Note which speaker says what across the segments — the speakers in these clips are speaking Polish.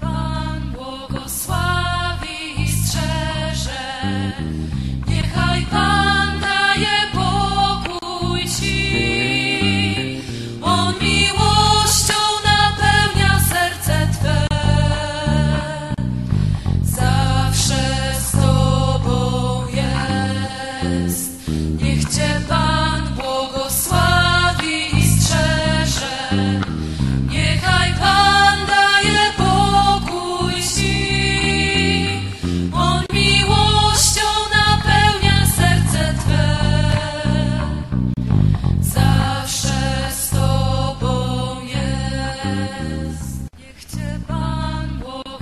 Speaker 1: Pan błogosławi i strzeże. Niechaj Pan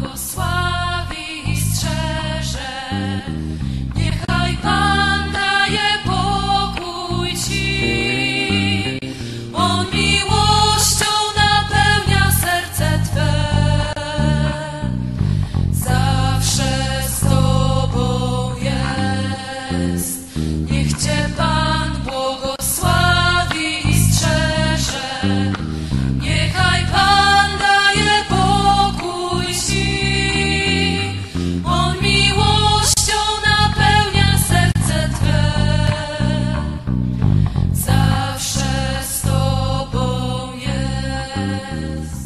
Speaker 1: błogosławi i strzeże. Niechaj Pan daje pokój Ci. On miłością napełnia serce Twe. Zawsze z Tobą jest. Niech Cię Pan błogosławi i strzeże. Tobą